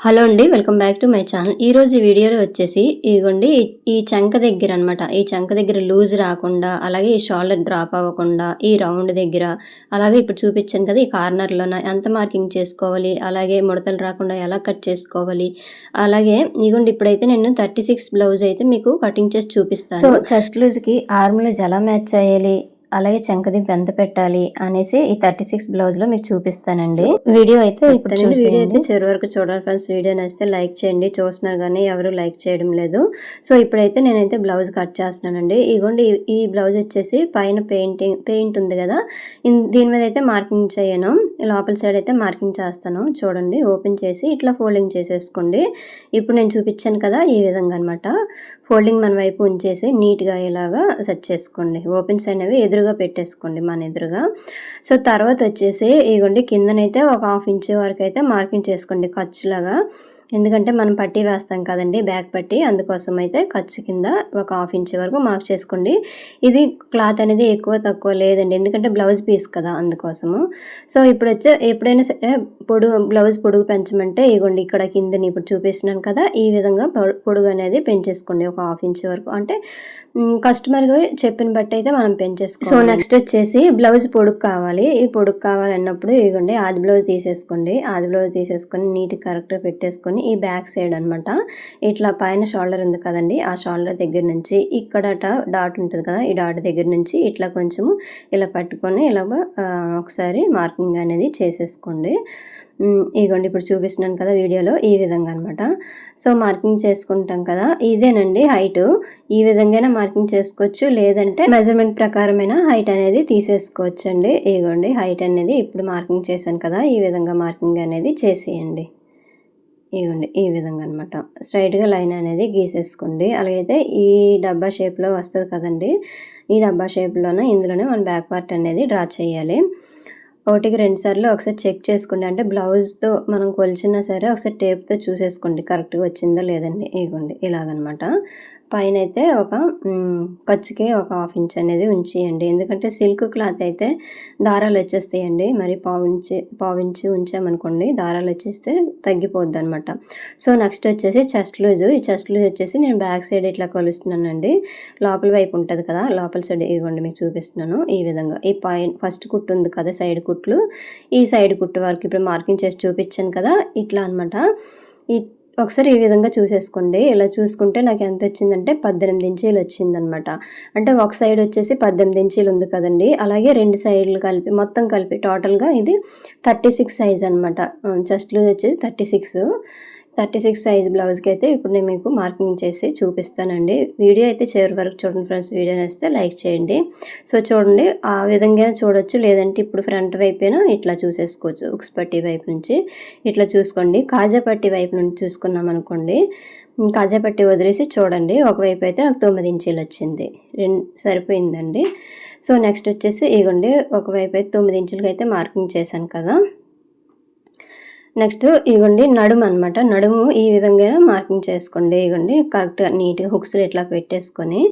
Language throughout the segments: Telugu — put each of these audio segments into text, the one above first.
హలో అండి welcome back to my channel. ఈ రోజు ఈ వీడియోలో వచ్చేసి ఇదిగోండి ఈ- చంక దగ్గర అన్నమాట ఈ చంక దగ్గర లూజ్ రాకుండా అలాగే ఈ షోల్డర్ డ్రాప్ అవ్వకుండా ఈ రౌండ్ దగ్గర అలాగే ఇప్పుడు చూపించాను కదా ఈ కార్నర్లోన ఎంత మార్కింగ్ చేసుకోవాలి అలాగే ముడతలు రాకుండా ఎలా కట్ చేసుకోవాలి అలాగే ఇదిగోండి ఇప్పుడైతే నేను థర్టీ సిక్స్ బ్లౌజ్ అయితే మీకు కటింగ్ చేసి చూపిస్తాను. సో చెస్ట్ లూజ్కి ఆర్మ్ లూజ్ ఎలా మ్యాచ్ చేయాలి అలాగే చంకదింపు ఎంత పెట్టాలి అనేసి ఈ థర్టీ సిక్స్ బ్లౌజ్లో మీకు చూపిస్తానండి. వీడియో అయితే ఇప్పుడు వీడియో అయితే చివరి వరకు చూడాలి ఫ్రెండ్స్. వీడియో నచ్చితే లైక్ చేయండి. చూస్తున్నారు కానీ ఎవరు లైక్ చేయడం లేదు. సో ఇప్పుడైతే నేనైతే బ్లౌజ్ కట్ చేస్తున్నానండి. ఇగోండి ఈ- బ్లౌజ్ వచ్చేసి పైన పెయింటింగ్ పెయింట్ ఉంది కదా. దీని మీద అయితే మార్కింగ్ చేయను. లోపల సైడ్ అయితే మార్కింగ్ చేస్తాను. చూడండి ఓపెన్ చేసి ఇట్లా ఫోల్డింగ్ చేసేసుకోండి. ఇప్పుడు నేను చూపించాను కదా ఈ విధంగా అనమాట ఫోల్డింగ్ మన వైపు ఉంచేసి నీట్గా ఇలాగా సెట్ చేసుకోండి. ఓపెన్స్ అనేవి ఎదురుగా పెట్టేసుకోండి మన ఎదురుగా. సో తర్వాత వచ్చేసి ఇగోండి కిందనైతే ఒక హాఫ్ ఇంచ్ వరకు అయితే మార్కింగ్ చేసుకోండి. ఖర్చులాగా ఎందుకంటే మనం పట్టీ వేస్తాం కదండి బ్యాక్ పట్టి. అందుకోసం అయితే ఖర్చు కింద ఒక హాఫ్ ఇంచ్ వరకు మార్క్ చేసుకోండి. ఇది క్లాత్ అనేది ఎక్కువ తక్కువ లేదండి. ఎందుకంటే బ్లౌజ్ పీస్ కదా అందుకోసము. సో ఇప్పుడు వచ్చే ఎప్పుడైనా సరే పొడుగు బ్లౌజ్ పొడుగు పెంచమంటే ఇగోండి ఇక్కడ కిందని ఇప్పుడు చూపిస్తున్నాను కదా ఈ విధంగా పొడుగు అనేది పెంచేసుకోండి ఒక హాఫ్ ఇంచ్ వరకు. అంటే కస్టమర్ చెప్పిన బట్టి అయితే మనం పెంచేసుకోండి సో నెక్స్ట్ వచ్చేసి బ్లౌజ్ పొడుగు కావాలి. ఈ పొడుగు కావాలన్నప్పుడు ఇగోండి ఆది బ్లౌజ్ తీసేసుకోండి. ఆది బ్లౌజ్ తీసేసుకొని నీట్ కరెక్ట్గా పెట్టేసుకొని ఈ బ్యాక్ సైడ్ అనమాట ఇట్లా పైన షోల్డర్ ఉంది కదండి ఆ షోల్డర్ దగ్గర నుంచి ఇక్కడట డాట్ ఉంటుంది కదా ఈ డాట్ దగ్గర నుంచి ఇట్లా కొంచెము ఇలా పట్టుకొని ఇలా ఒకసారి మార్కింగ్ అనేది చేసేసుకోండి. ఇదిగోండి ఇప్పుడు చూపిస్తున్నాను కదా వీడియోలో ఈ విధంగా అనమాట సో మార్కింగ్ చేసుకుంటాం కదా ఇదేనండి హైట్. ఈ విధంగా మార్కింగ్ చేసుకోవచ్చు లేదంటే మెజర్మెంట్ ప్రకారమైన హైట్ అనేది తీసేసుకోవచ్చు అండి ఇదిగోండి హైట్ అనేది ఇప్పుడు మార్కింగ్ చేశాను కదా ఈ విధంగా మార్కింగ్ అనేది చేసేయండి. ఇదిగోండి ఈ విధంగా అనమాట స్ట్రైట్గా లైన్ అనేది గీసేసుకోండి. అలాగైతే ఈ డబ్బా షేప్లో వస్తుంది కదండి ఈ డబ్బా షేప్లోనే ఇందులోనే మన బ్యాక్ పార్ట్ అనేది డ్రా చేయాలి. ఒకటికి రెండు సార్లు ఒకసారి చెక్ చేసుకోండి. అంటే బ్లౌజ్తో మనం కొలిచినా సరే ఒకసారి టేప్తో చూసేసుకోండి. కరెక్ట్గా వచ్చిందో లేదండి. ఇగోండి ఇలాగనమాట. పైన అయితే ఒక మ్, ఖర్చుకి ఒక హాఫ్ ఇంచ్ అనేది ఉంచేయండి. ఎందుకంటే సిల్క్ క్లాత్ అయితే దారాలు వచ్చేస్తాయండి. మరి పావించి పావించి ఉంచామనుకోండి దారాలు వచ్చేస్తే తగ్గిపోద్ది అనమాట సో నెక్స్ట్ వచ్చేసి చెస్ట్ లూజ్. ఈ చెస్ట్ లూజ్ వచ్చేసి నేను బ్యాక్ సైడ్ ఇట్లా కొలుస్తున్నానండి. లోపల వైపు ఉంటుంది కదా లోపల సైడ్ ఇవ్వండి మీకు చూపిస్తున్నాను ఈ విధంగా. ఈ పై ఫస్ట్ కుట్టు ఉంది కదా సైడ్ కుట్లు. ఈ సైడ్ కుట్టు వరకు ఇప్పుడు మార్కింగ్ చేసి చూపించాను కదా ఇట్లా అనమాట ఈ ఒకసారి ఈ విధంగా చూసేసుకోండి. ఇలా చూసుకుంటే నాకు ఎంత వచ్చిందంటే పద్దెనిమిది ఇంచీలు వచ్చిందనమాట అంటే ఒక సైడ్ వచ్చేసి పద్దెనిమిది ఇంచీలు ఉంది కదండి. అలాగే రెండు సైడ్లు కలిపి మొత్తం కలిపి టోటల్గా ఇది థర్టీ సిక్స్ సైజ్ అనమాట చెస్ట్లు వచ్చేసి thirty six. Thirty six size బ్లౌజ్కి అయితే ఇప్పుడు నేను మీకు మార్కింగ్ చేసి చూపిస్తానండి. వీడియో అయితే చివరి వరకు చూడండి ఫ్రెండ్స్. వీడియో నచ్చితే లైక్ చేయండి. సో చూడండి ఆ విధంగా చూడొచ్చు. లేదంటే ఇప్పుడు ఫ్రంట్ వైపేనా? ఇట్లా చూసేసుకోవచ్చు. ఉక్స్ పట్టి వైపు నుంచి ఇట్లా చూసుకోండి. కాజా పట్టి వైపు నుంచి చూసుకున్నాం అనుకోండి. కాజా పట్టి వదిలేసి చూడండి. ఒకవైపు అయితే నాకు తొమ్మిది ఇంచీలు వచ్చింది. రెండు సరిపోయిందండి. సో నెక్స్ట్ వచ్చేసి ఇగోండి ఒకవైపు అయితే తొమ్మిది ఇంచులకి అయితే మార్కింగ్ చేశాను కదా. నెక్స్ట్ ఇగోండి నడుము అనమాట నడుము ఈ విధంగా మార్కింగ్ చేసుకోండి. ఇగోండి కరెక్ట్గా నీట్గా హుక్స్లు ఇట్లా పెట్టేసుకొని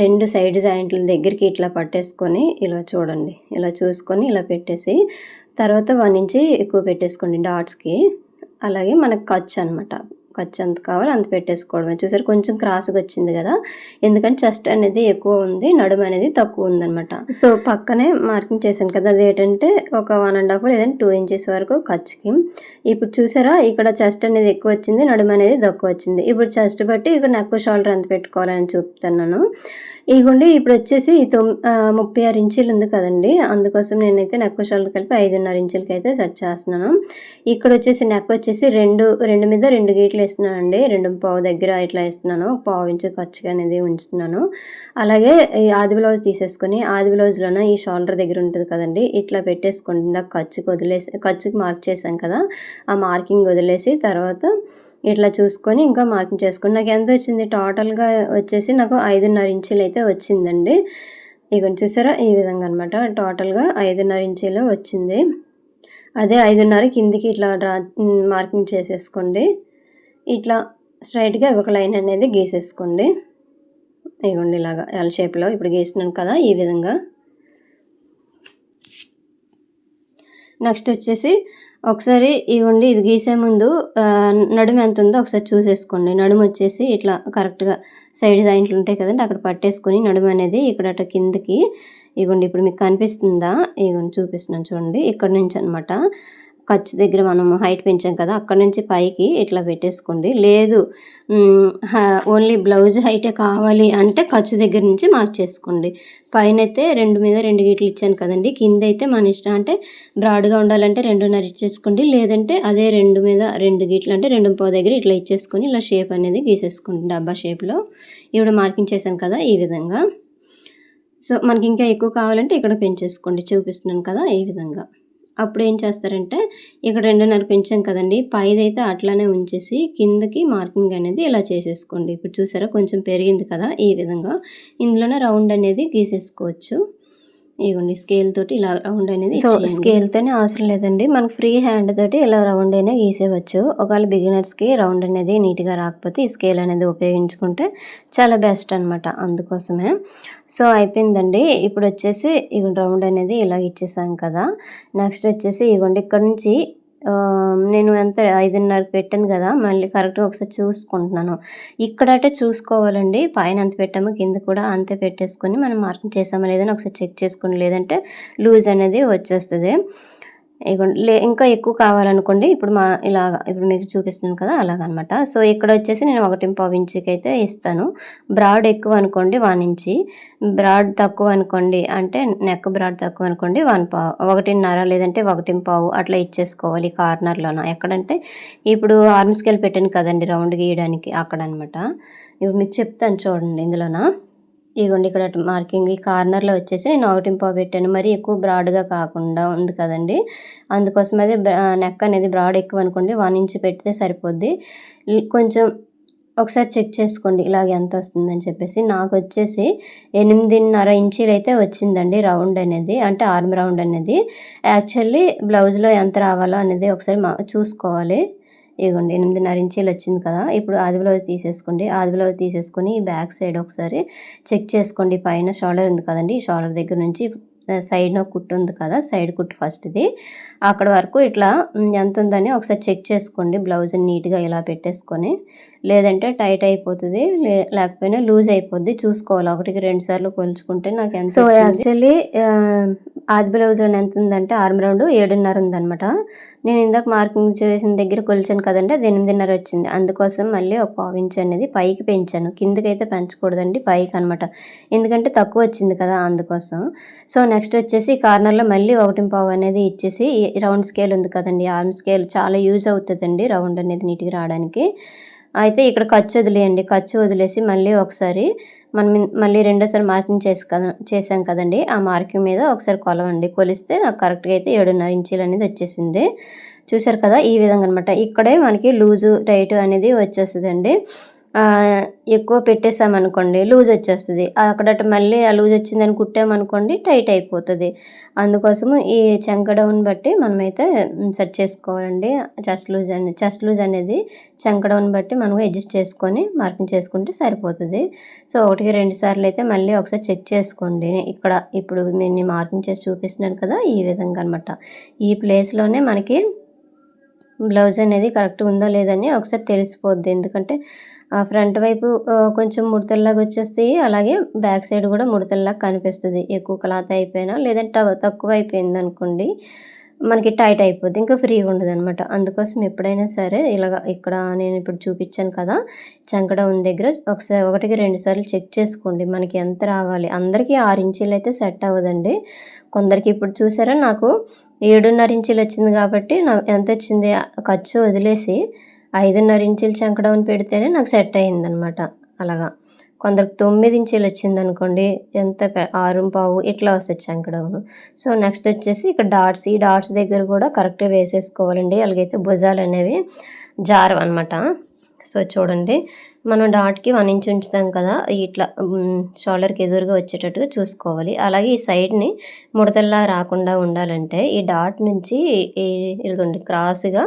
రెండు సైడ్ జాయింట్ల దగ్గరికి ఇట్లా పట్టేసుకొని ఇలా చూడండి. ఇలా చూసుకొని ఇలా పెట్టేసి తర్వాత వన్ ఇంచి ఎక్కువ పెట్టేసుకోండి డాట్స్కి. అలాగే మనకు ఖర్చు అనమాట ఖర్చు ఎంత కావాలో అంత పెట్టేసుకోవడమే. చూసారు కొంచెం క్రాస్గా వచ్చింది కదా? ఎందుకంటే చెస్ట్ అనేది ఎక్కువ ఉంది నడుము అనేది తక్కువ ఉందనమాట సో పక్కనే మార్కింగ్ చేశాను కదా అది ఏంటంటే ఒక వన్ అండ్ హాఫ్ లేదంటే టూ ఇంచెస్ వరకు ఖర్చుకి. ఇప్పుడు చూసారా ఇక్కడ చెస్ట్ అనేది ఎక్కువ వచ్చింది నడుము అనేది తక్కువ వచ్చింది. ఇప్పుడు చెస్ట్ బట్టి ఇక్కడ నెక్ షోల్డర్ ఎంత పెట్టుకోవాలని చూపుతున్నాను. ఇగోండి ఇప్పుడు వచ్చేసి తొమ్ ముప్పై ఆరు ఇంచులు ఉంది కదండి. అందుకోసం నేనైతే నెక్ షోల్డర్ కలిపి ఐదున్నర ఇంచులకి అయితే సెట్ చేస్తున్నాను. ఇక్కడ వచ్చేసి నెక్ వచ్చేసి రెండు రెండు మీద రెండు గీట్లు వేస్తున్నానండి. రెండు పావు దగ్గర ఇట్లా వేస్తున్నాను. పావు ఇంచు ఖర్చుగా అనేది ఉంచుతున్నాను. అలాగే ఈ ఆది బ్లౌజ్ తీసేసుకొని ఆది బ్లౌజ్లోన ఈ షోల్డర్ దగ్గర ఉంటుంది కదండి ఇట్లా పెట్టేసుకోండి ఇందాక ఖర్చుకి వదిలేసి ఖర్చుకి మార్క్ చేశాం కదా ఆ మార్కింగ్ వదిలేసి తర్వాత ఇట్లా చూసుకొని ఇంకా మార్కింగ్ చేసుకొని నాకు ఎంత వచ్చింది? టోటల్గా వచ్చేసి నాకు ఐదున్నర ఇంచులు అయితే వచ్చిందండి. ఇక చూసారా? ఈ విధంగా అనమాట టోటల్గా ఐదున్నర ఇంచులు వచ్చింది. అదే ఐదున్నర కిందికి ఇట్లా డ్రా మార్కింగ్ చేసేసుకోండి. ఇట్లా స్ట్రైట్గా ఒక లైన్ అనేది గీసేసుకోండి. ఇగోండి ఇలాగా ఎల్ షేప్లో ఇప్పుడు గీస్తున్నాను కదా ఈ విధంగా. నెక్స్ట్ వచ్చేసి ఒకసారి ఇవ్వండి ఇది గీసే ముందు నడుము ఎంత ఉందో ఒకసారి చూసేసుకోండి. నడుము వచ్చేసి ఇట్లా కరెక్ట్గా సైడ్ జాయింట్లు ఉంటాయి కదండి అక్కడ పట్టేసుకొని నడుము అనేది ఇక్కడ అటు కిందకి ఇగోండి ఇప్పుడు మీకు కనిపిస్తుందా? ఇగోండి చూపిస్తున్నాను చూడండి. ఇక్కడ నుంచి అనమాట ఖర్చు దగ్గర మనం హైట్ పెంచాం కదా అక్కడ నుంచి పైకి ఇట్లా పెట్టేసుకోండి. లేదు హ- ఓన్లీ బ్లౌజ్ హైటే కావాలి అంటే ఖర్చు దగ్గర నుంచి మార్క్ చేసుకోండి. పైన అయితే రెండు మీద రెండు గీట్లు ఇచ్చాను కదండి. కింద అయితే మన ఇష్టం అంటే బ్రాడ్గా ఉండాలంటే రెండున్నర ఇచ్చేసుకోండి. లేదంటే అదే రెండు మీద రెండు గీట్లు అంటే రెండు పో దగ్గర ఇట్లా ఇచ్చేసుకొని ఇలా షేప్ అనేది గీసేసుకోండి డబ్బా షేప్లో. ఇప్పుడు మార్కింగ్ చేశాను కదా ఈ విధంగా. సో మనకి ఇంకా ఎక్కువ కావాలంటే ఇక్కడ పెంచేసుకోండి. చూపిస్తున్నాను కదా ఈ విధంగా. అప్పుడు ఏం చేస్తారంటే ఇక్కడ రెండున్నర పెంచాం కదండి పైదైతే అట్లానే ఉంచేసి కిందకి మార్కింగ్ అనేది ఇలా చేసేసుకోండి. ఇప్పుడు చూసారా కొంచెం పెరిగింది కదా ఈ విధంగా. ఇందులోనే రౌండ్ అనేది గీసేసుకోవచ్చు. ఇగోండి స్కేల్ తోటి ఇలా రౌండ్ అనేది సో స్కేల్తోనే అవసరం లేదండి. మనకు ఫ్రీ హ్యాండ్ తోటి ఇలా రౌండ్ అయినా గీసేవచ్చు. ఒకవేళ బిగినర్స్కి రౌండ్ అనేది నీట్గా రాకపోతే ఈ స్కేల్ అనేది ఉపయోగించుకుంటే చాలా బెస్ట్ అనమాట అందుకోసమే. సో అయిపోయిందండి. ఇప్పుడు వచ్చేసి ఇగో రౌండ్ అనేది ఇలా ఇచ్చేసాం కదా. నెక్స్ట్ వచ్చేసి ఇగోండి ఇక్కడ నుంచి నేను ఎంత ఐదున్నరకు పెట్టాను కదా మళ్ళీ కరెక్ట్గా ఒకసారి చూసుకుంటున్నాను. ఇక్కడటే చూసుకోవాలండి. పైన అంత పెట్టాము కింద కూడా అంతే పెట్టేసుకొని మనం మార్కింగ్ చేసామో లేదని ఒకసారి చెక్ చేసుకోండి లేదంటే లూజ్ అనేది వచ్చేస్తుంది. లే ఇంకా ఎక్కువ కావాలనుకోండి ఇప్పుడు మా ఇలాగా ఇప్పుడు మీకు చూపిస్తున్నాను కదా అలాగనమాట. సో ఇక్కడ వచ్చేసి నేను ఒకటి పావు ఇంచుకి అయితే ఇస్తాను. బ్రాడ్ ఎక్కువ అనుకోండి వన్ ఇంచి. బ్రాడ్ తక్కువ అనుకోండి అంటే నెక్ బ్రాడ్ తక్కువ అనుకోండి వన్ పావు ఒకటిన్నర లేదంటే ఒకటి పావు అట్లా ఇచ్చేసుకోవాలి కార్నర్లోన. ఎక్కడంటే ఇప్పుడు ఆర్మ్ స్కేల్ పెట్టాను కదండి రౌండ్ గీయడానికి అక్కడ అనమాట ఇప్పుడు మీకు చెప్తాను చూడండి ఇందులోన. ఇదిగోండి ఇక్కడ మార్కింగ్ ఈ కార్నర్లో వచ్చేసి నేను ఒకటి పావు పెట్టాను. మరి ఎక్కువ బ్రాడ్గా కాకుండా ఉంది కదండి. అందుకోసం అది నెక్ అనేది బ్రాడ్ ఎక్కువ అనుకోండి వన్ ఇంచ్ పెడితే సరిపోద్ది. కొంచెం ఒకసారి చెక్ చేసుకోండి ఇలాగ ఎంత వస్తుందని చెప్పేసి. నాకు వచ్చేసి ఎనిమిదిన్నర ఇంచీలు అయితే వచ్చిందండి రౌండ్ అనేది అంటే ఆర్మ్ రౌండ్ అనేది. యాక్చువల్లీ బ్లౌజ్లో ఎంత రావాలో అనేది ఒకసారి మా చూసుకోవాలి. ఇదిగోండి ఎనిమిదిన్నర ఇంచీలు వచ్చింది కదా. ఇప్పుడు ఆది బ్లౌజ్ తీసేసుకోండి. ఆది బ్లౌజ్ తీసేసుకొని బ్యాక్ సైడ్ ఒకసారి చెక్ చేసుకోండి. పైన షోల్డర్ ఉంది కదండి. ఈ షోల్డర్ దగ్గర నుంచి సైడ్న కుట్టు ఉంది కదా. సైడ్ కుట్టు ఫస్ట్ది అక్కడ వరకు ఇట్లా ఎంత ఉందని ఒకసారి చెక్ చేసుకోండి. బ్లౌజ్ నీట్గా ఇలా పెట్టేసుకొని లేదంటే టైట్ అయిపోతుంది లేకపోయినా లూజ్ అయిపోద్ది. చూసుకోవాలి. ఒకటికి రెండు సార్లు కొలుచుకుంటే నాకు ఎంత సో యాక్చువల్లీ ఆది బ్లౌజ్ ఎంత ఉందంటే ఆర్మ్ రౌండ్ ఏడున్నర ఉందన్నమాట. నేను ఇందాక మార్కింగ్ చేసిన దగ్గర కొలిచాను కదండి అది ఎనిమిదిన్నర వచ్చింది. అందుకోసం మళ్ళీ ఒక పావు ఇంచ్ అనేది పైకి పెంచాను. కిందకైతే పెంచకూడదండి పైకి అనమాట ఎందుకంటే తక్కువ వచ్చింది కదా అందుకోసం. సో నెక్స్ట్ వచ్చేసి కార్నర్లో మళ్ళీ ఒకటి పావు అనేది ఇచ్చేసి రౌండ్ స్కేల్ ఉంది కదండి ఆర్మ్ స్కేల్ చాలా యూజ్ అవుతుందండి రౌండ్ అనేది నీట్గా రావడానికి. అయితే ఇక్కడ ఖర్చు వదిలేయండి. ఖర్చు వదిలేసి మళ్ళీ ఒకసారి మనం మళ్ళీ రెండోసారి మార్కింగ్ చేసి కదా చేసాం కదండి. ఆ మార్కింగ్ మీద ఒకసారి కొలవండి కొలిస్తే నాకు కరెక్ట్గా అయితే ఏడున్నర ఇంచీలు అనేది వచ్చేసింది. చూసారు కదా? ఈ విధంగా అనమాట ఇక్కడే మనకి లూజు టైట్ అనేది వచ్చేస్తుందండి. ఎక్కువ పెట్టేసామనుకోండి లూజ్ వచ్చేస్తుంది. అక్కడ మళ్ళీ ఆ లూజ్ వచ్చిందని కుట్టామనుకోండి టైట్ అయిపోతుంది. అందుకోసము ఈ చంక డౌన్ బట్టి మనమైతే సెట్ చేసుకోవాలండి. చెస్ట్ లూజ్ అని చెస్ట్ లూజ్ అనేది చంక డౌన్ బట్టి మనం అడ్జస్ట్ చేసుకొని మార్కింగ్ చేసుకుంటే సరిపోతుంది. సో ఒకటికి రెండు సార్లు అయితే మళ్ళీ ఒకసారి చెక్ చేసుకోండి. ఇక్కడ ఇప్పుడు నేను మార్కింగ్ చేసి చూపిస్తున్నాను కదా ఈ విధంగా అనమాట ఈ ప్లేస్లోనే మనకి బ్లౌజ్ అనేది కరెక్ట్ ఉందో లేదని ఒకసారి తెలిసిపోద్ది. ఎందుకంటే ఆ ఫ్రంట్ వైపు కొంచెం ముడతల్లాగా వచ్చేస్తాయి అలాగే బ్యాక్ సైడ్ కూడా ముడతల్లాగా కనిపిస్తుంది. ఎక్కువ క్లాత్ అయిపోయినా లేదంటే తక్కువ అయిపోయింది అనుకోండి మనకి టైట్ అయిపోద్ది. ఇంకా ఫ్రీగా ఉండదు అనమాట అందుకోసం ఎప్పుడైనా సరే ఇలాగ ఇక్కడ నేను ఇప్పుడు చూపించాను కదా చంకడ ఉన్న దగ్గర ఒకసారి ఒకటికి రెండు సార్లు చెక్ చేసుకోండి. మనకి ఎంత రావాలి? అందరికీ ఆరు ఇంచీలు అయితే సెట్ అవ్వదండి. కొందరికి ఇప్పుడు చూసారా నాకు ఏడున్నర ఇంచులు వచ్చింది కాబట్టి నాకు ఎంత వచ్చింది? ఖర్చు వదిలేసి ఐదున్నర ఇంచులు చంకడౌన్ పెడితేనే నాకు సెట్ అయిందనమాట అలాగా. కొందరికి తొమ్మిది ఇంచులు వచ్చింది అనుకోండి ఎంత ఆరు పావు ఇట్లా వస్తుంది చంకడౌన్. సో నెక్స్ట్ వచ్చేసి ఇక్కడ డాట్స్ ఈ డాట్స్ దగ్గర కూడా కరెక్ట్గా వేసేసుకోవాలండి. అలాగైతే భుజాలు అనేవి జారు అనమాట సో చూడండి. మనం డాట్కి వన్ ఇంచ్ ఉంచుతాం కదా ఇట్లా షోల్డర్కి ఎదురుగా వచ్చేటట్టుగా చూసుకోవాలి. అలాగే ఈ సైడ్ని ముడతల్లా రాకుండా ఉండాలంటే ఈ డాట్ నుంచి ఇదిగోండి క్రాస్గా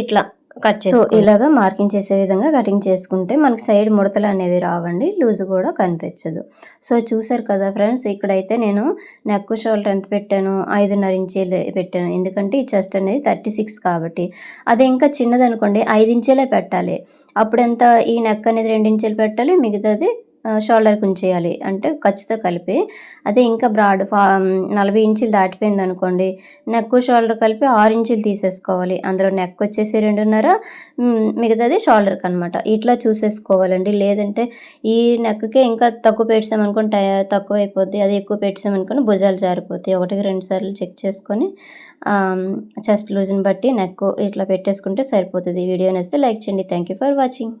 ఇట్లా కట్ సో ఇలాగా మార్కింగ్ చేసే విధంగా కటింగ్ చేసుకుంటే మనకి సైడ్ ముడతలు అనేవి రావండి లూజ్ కూడా కనిపించదు. సో చూసారు కదా ఫ్రెండ్స్ ఇక్కడైతే నేను నెక్ షోల్డర్ ఎంత పెట్టాను? ఐదున్నర ఇంచీలు పెట్టాను. ఎందుకంటే ఈ చెస్ట్ అనేది థర్టీ సిక్స్ కాబట్టి. అదే ఇంకా చిన్నది అనుకోండి ఐదు ఇంచీలే పెట్టాలి. అప్పుడు ఎంత ఈ నెక్ అనేది రెండు ఇంచీలు పెట్టాలి మిగతాది షోల్డర్కి ఉంచేయాలి. అంటే ఖర్చుతో కలిపి. అదే ఇంకా బ్రాడ్ ఫా నలభై ఇంచులు దాటిపోయింది అనుకోండి నెక్ షోల్డర్ కలిపి ఆరు ఇంచులు తీసేసుకోవాలి. అందులో నెక్ వచ్చేసి రెండున్నర మిగతాది షోల్డర్కి అనమాట ఇట్లా చూసేసుకోవాలండి. లేదంటే ఈ నెక్కే ఇంకా తక్కువ పెట్టామనుకోండి తక్కువ అయిపోద్ది అది ఎక్కువ పెట్టామనుకోని భుజాలు జారిపోతాయి. ఒకటికి రెండు సార్లు చెక్ చేసుకొని చెస్ట్ లూజ్ని బట్టి నెక్ ఇట్లా పెట్టేసుకుంటే సరిపోతుంది. వీడియో నచ్చితే లైక్ చేయండి. Thank you for watching